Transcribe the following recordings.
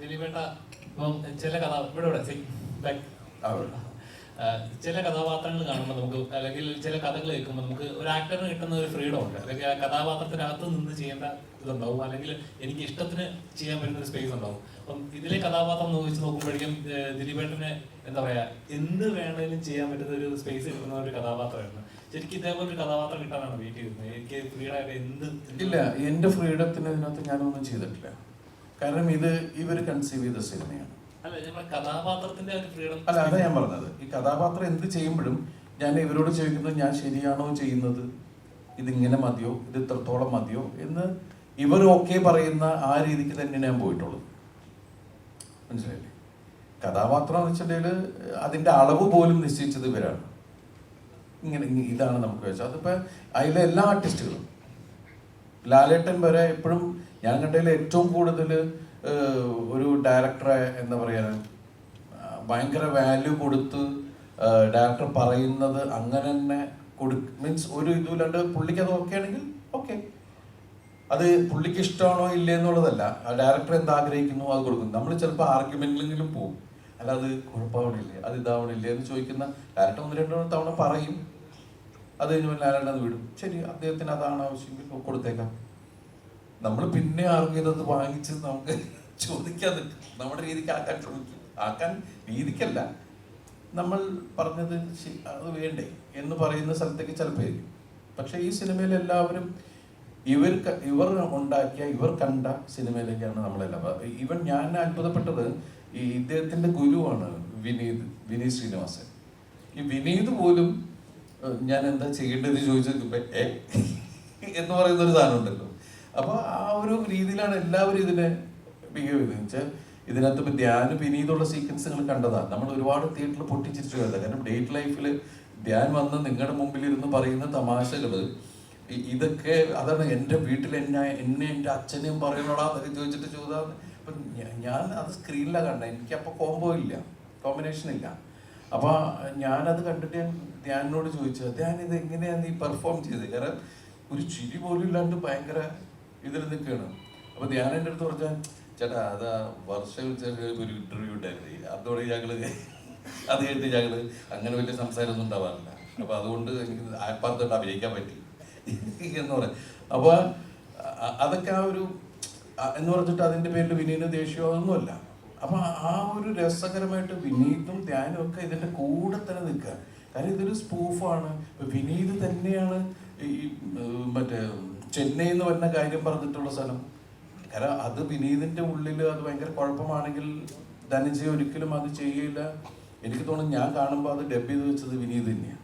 ദിലീപേട്ട ഇപ്പം ചില കഥ ഇവിടെ ഇവിടെ. ചില കഥാപാത്രങ്ങൾ കാണുമ്പോൾ നമുക്ക് അല്ലെങ്കിൽ ചില കഥകൾ കേൾക്കുമ്പോൾ നമുക്ക് ഒരു ആക്ടറിന് കിട്ടുന്ന ഒരു ഫ്രീഡം ഉണ്ട്. അല്ലെങ്കിൽ ആ കഥാപാത്രത്തിനകത്ത് നിന്ന് ചെയ്യേണ്ട ഇതുണ്ടാവും. അല്ലെങ്കിൽ എനിക്ക് ഇഷ്ടത്തിന് ചെയ്യാൻ പറ്റുന്ന ഒരു സ്പേസ് ഉണ്ടാവും. അപ്പം ഇതിലെ കഥാപാത്രം നോക്കിച്ച് നോക്കുമ്പോഴേക്കും ദിലീപേട്ടനെ എന്താ പറയാ എന്ത് വേണേലും ചെയ്യാൻ പറ്റുന്ന ഒരു സ്പേസ് കിട്ടുന്ന ഒരു കഥാപാത്രമായിരുന്നു. ശരിക്കും ഇതേപോലെ ഒരു കഥാപാത്രം കിട്ടാനാണ് വെയിറ്റ് ചെയ്യുന്നത് എനിക്ക് ഫ്രീഡായിട്ട് എന്ത് ഇല്ല എന്റെ ഫ്രീഡത്തിന് ഇതിനകത്ത് ഞാനൊന്നും ചെയ്തിട്ടില്ല. കാരണം ഇത് ഇവർ കൺസീവ് ചെയ്ത സിനിമയാണ്. അല്ല അതാ ഞാൻ പറഞ്ഞത്. ഈ കഥാപാത്രം എന്ത് ചെയ്യുമ്പോഴും ഞാൻ ഇവരോട് ചോദിക്കുന്നത് ഞാൻ ശരിയാണോ ചെയ്യുന്നത്? ഇതിങ്ങനെ മതിയോ? ഇത് ഇത്രത്തോളം മതിയോ? എന്ന് ഇവർ ഓക്കെ പറയുന്ന ആ രീതിക്ക് തന്നെ ഞാൻ പോയിട്ടുള്ളൂ മനസ്സിലായില്ലേ? കഥാപാത്രം എന്ന് വെച്ചിട്ടുണ്ടെങ്കിൽ അതിന്റെ അളവ് പോലും നിശ്ചയിച്ചത് ഇവരാണ്. ഇങ്ങനെ ഇതാണ് നമുക്ക് വെച്ചാൽ അതിപ്പോൾ അതിലെ എല്ലാ ആർട്ടിസ്റ്റുകളും ലാലേട്ടൻ വരെ എപ്പോഴും ഞാൻ കണ്ടതിൽ ഏറ്റവും കൂടുതൽ ഒരു ഡയറക്ടറെ എന്താ പറയുക ഭയങ്കര വാല്യൂ കൊടുത്ത് ഡയറക്ടർ പറയുന്നത് അങ്ങനെ തന്നെ കൊടു മീൻസ് ഒരു ഇതുമില്ലാണ്ട് പുള്ളിക്ക് അത് ഓക്കെ ആണെങ്കിൽ ഓക്കെ അത് പുള്ളിക്ക് ഇഷ്ടമാണോ ഇല്ലേ എന്നുള്ളതല്ല ഡയറക്ടർ എന്ത് ആഗ്രഹിക്കുന്നു അത് കൊടുക്കും നമ്മൾ ചിലപ്പോൾ ആർഗ്യുമെന്റിലെങ്കിലും പോകും അല്ല അത് കുഴപ്പമാവണില്ലേ അത് ഇതാവണില്ലേ എന്ന് ചോദിക്കുന്ന ഡയറക്ടർ ഒന്ന് രണ്ടോ തവണ പറയും. അത് കഴിഞ്ഞ് അത് വിടും. ശരി അദ്ദേഹത്തിന് അതാണ് ആവശ്യമെങ്കിൽ കൊടുത്തേക്കാം. നമ്മൾ പിന്നെ ആർക്കും ഇതത് വാങ്ങിച്ച് നമുക്ക് ചോദിക്കാൻ നമ്മുടെ രീതിക്ക് ആക്കാൻ ശ്രമിക്കും. ആക്കാൻ രീതിക്കല്ല. നമ്മൾ പറഞ്ഞത് അത് വേണ്ടേ എന്ന് പറയുന്ന സ്ഥലത്തേക്ക് ചിലപ്പോൾ പക്ഷേ ഈ സിനിമയിൽ എല്ലാവരും ഇവർ ഇവർ ഉണ്ടാക്കിയ ഇവർ കണ്ട സിനിമയിലേക്കാണ് നമ്മളെല്ലാം. ഇവൻ ഞാൻ അത്ഭുതപ്പെട്ടത് ഈ ഇദ്ദേഹത്തിന്റെ ഗുരുവാണ് വിനീത് വിനീത് ശ്രീനിവാസൻ. ഈ വിനീത് പോലും ഞാൻ എന്താ ചെയ്യേണ്ടത് ചോദിച്ചു എന്ന് പറയുന്ന ഒരു സാധനം ഉണ്ടല്ലോ. അപ്പൊ ആ ഒരു രീതിയിലാണ് എല്ലാവരും ഇതിനെ ബിഹേവ് ചെയ്തത് വെച്ചാൽ ഇതിനകത്ത് ഇപ്പൊ ധ്യാൻ വിനീതുള്ള സീക്വൻസുകൾ കണ്ടതാണ് നമ്മൾ ഒരുപാട് തിയേറ്ററിൽ പൊട്ടിച്ചിരിച്ചു കണ്ടത്. കാരണം ഡേറ്റ് ലൈഫിൽ ധ്യാൻ വന്ന് നിങ്ങളുടെ മുമ്പിൽ ഇരുന്ന് പറയുന്ന തമാശകൾ ഇതൊക്കെ അതാണ് എന്റെ വീട്ടിൽ എന്നെ എന്നെ എന്റെ അച്ഛനെയും പറയണോടാ എന്നൊക്കെ ചോദിച്ചിട്ട് ചോദിച്ചാൽ ഞാൻ അത് സ്ക്രീനിലാണ് കണ്ടത്. എനിക്ക് അപ്പോൾ കോംബോ ഇല്ല. കോമ്പിനേഷൻ ഇല്ല. അപ്പൊ ഞാനത് കണ്ടിട്ട് ഞാൻ ധ്യാനിനോട് ചോദിച്ചു ധ്യാൻ ഇത് എങ്ങനെയാണ് നീ പെർഫോം ചെയ്തത് കാരണം ഒരു ചിരി പോലും ഇല്ലാണ്ട് ഭയങ്കര ഇതിൽ നിൽക്കുകയാണ്. അപ്പൊ ധ്യാൻ എന്റെ അടുത്ത് പറഞ്ഞാൽ ചേട്ടാ അത് വർഷം ഒരു ഇന്റർവ്യൂ ഉണ്ടായിരുന്നു. അതോടെ ഞങ്ങൾ അത് കഴിഞ്ഞ് ഞങ്ങൾ അങ്ങനെ വലിയ സംസാരമൊന്നും ഉണ്ടാവാറില്ല. അപ്പൊ അതുകൊണ്ട് എനിക്ക് ആത്മാർത്ഥമായിട്ട് അഭിനയിക്കാൻ പറ്റി. എന്ന് പറയാം. അപ്പൊ അ- അതൊക്കെ ആ ഒരു എന്ന് പറഞ്ഞിട്ട് അതിന്റെ പേരിൽ വിനീന ദേഷ്യമോ അതൊന്നുമല്ല അപ്പൊ ആ ഒരു രസകരമായിട്ട് വിനീതും ധ്യാനും ഒക്കെ ഇതിന്റെ കൂടെ തന്നെ നിൽക്കുക. കാര്യം ഇതൊരു സ്പൂഫാണ് വിനീത് തന്നെയാണ് ഈ മറ്റേ ചെന്നൈ എന്ന് പറഞ്ഞ കാര്യം പറഞ്ഞിട്ടുള്ള സ്ഥലം. കാരണം അത് വിനീതിന്റെ ഉള്ളിൽ അത് ഭയങ്കര കുഴപ്പമാണെങ്കിൽ ധനജി ഒരിക്കലും അത് ചെയ്യില്ല. എനിക്ക് തോന്നുന്നു ഞാൻ കാണുമ്പോൾ അത് ഡബ് ചെയ്ത് വെച്ചത് വിനീത് തന്നെയാണ്.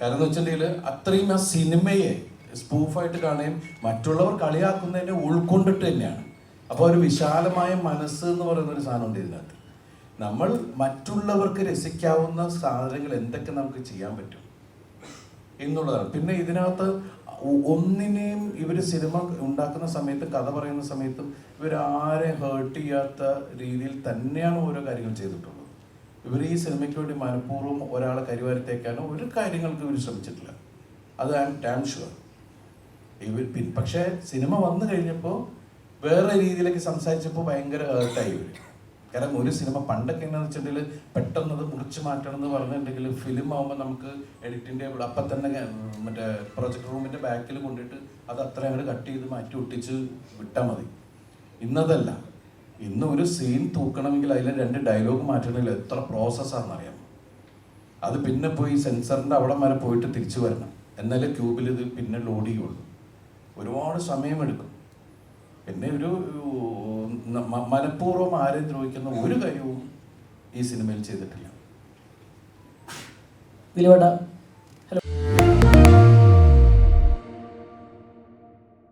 കാരണം എന്ന് വെച്ചിട്ടുണ്ടെങ്കിൽ അത്രയും ആ സിനിമയെ സ്പൂഫായിട്ട് കാണുകയും മറ്റുള്ളവർ കളിയാക്കുന്നതിനെ ഉൾക്കൊണ്ടിട്ട് തന്നെയാണ്. അപ്പോൾ ഒരു വിശാലമായ മനസ്സ് എന്ന് പറയുന്ന ഒരു സാധനം ഉണ്ട് ഇതിനകത്ത്. നമ്മൾ മറ്റുള്ളവർക്ക് രസിക്കാവുന്ന സാധനങ്ങൾ എന്തൊക്കെ നമുക്ക് ചെയ്യാൻ പറ്റും എന്നുള്ളതാണ്. പിന്നെ ഇതിനകത്ത് ഒന്നിനെയും ഇവർ സിനിമ ഉണ്ടാക്കുന്ന സമയത്ത് കഥ പറയുന്ന സമയത്തും ഇവർ ആരെ ഹേർട്ട് ചെയ്യാത്ത രീതിയിൽ തന്നെയാണ് ഓരോ കാര്യങ്ങൾ ചെയ്തിട്ടുള്ളത്. ഇവർ ഈ സിനിമയ്ക്ക് വേണ്ടി മനഃപൂർവം ഒരാളെ കരിവാരത്തേക്കാനോ ഒരു കാര്യങ്ങൾക്ക് ഇവർ ശ്രമിച്ചിട്ടില്ല. അത് ഐ എം ഡാം ഷുവർ ഇവർ പക്ഷേ സിനിമ വന്നു കഴിഞ്ഞപ്പോൾ വേറെ രീതിയിലേക്ക് സംസാരിച്ചപ്പോൾ ഭയങ്കര ഹേർട്ടായി വരും കാരണം ഒരു സിനിമ പണ്ടൊക്കെ എന്ന് വെച്ചിട്ടുണ്ടെങ്കിൽ പെട്ടെന്ന് അത് മുറിച്ച് മാറ്റണം എന്ന് പറഞ്ഞിട്ടുണ്ടെങ്കിൽ ഫിലിം ആകുമ്പോൾ നമുക്ക് എഡിറ്റിന്റെ അപ്പം തന്നെ മറ്റേ പ്രൊജക്ട് റൂമിന്റെ ബാക്കിൽ കൊണ്ടിട്ട് അത് അത്ര അങ്ങോട്ട് കട്ട് ചെയ്ത് മാറ്റി ഒട്ടിച്ച് വിട്ടാൽ മതി. ഇന്നതല്ല. ഇന്ന് ഒരു സീൻ തൂക്കണമെങ്കിൽ അതിലെ രണ്ട് ഡയലോഗ് മാറ്റണമെങ്കിൽ എത്ര പ്രോസസ്സാണെന്നറിയാം അത് പിന്നെ പോയി സെൻസറിന്റെ അവിടെ വരെ പോയിട്ട് തിരിച്ചു വരണം. എന്നാലേ ക്യൂബിൽ ഇത് പിന്നെ ലോഡ് ചെയ്യുള്ളൂ. ഒരുപാട് സമയമെടുക്കും പിന്നെ ഒരു മനഃപൂർവം ആരെയും ദ്രോഹിക്കുന്ന ഒരു കാര്യവും ഈ സിനിമയിൽ ചെയ്തിട്ടില്ല. ദിലീപേട്ട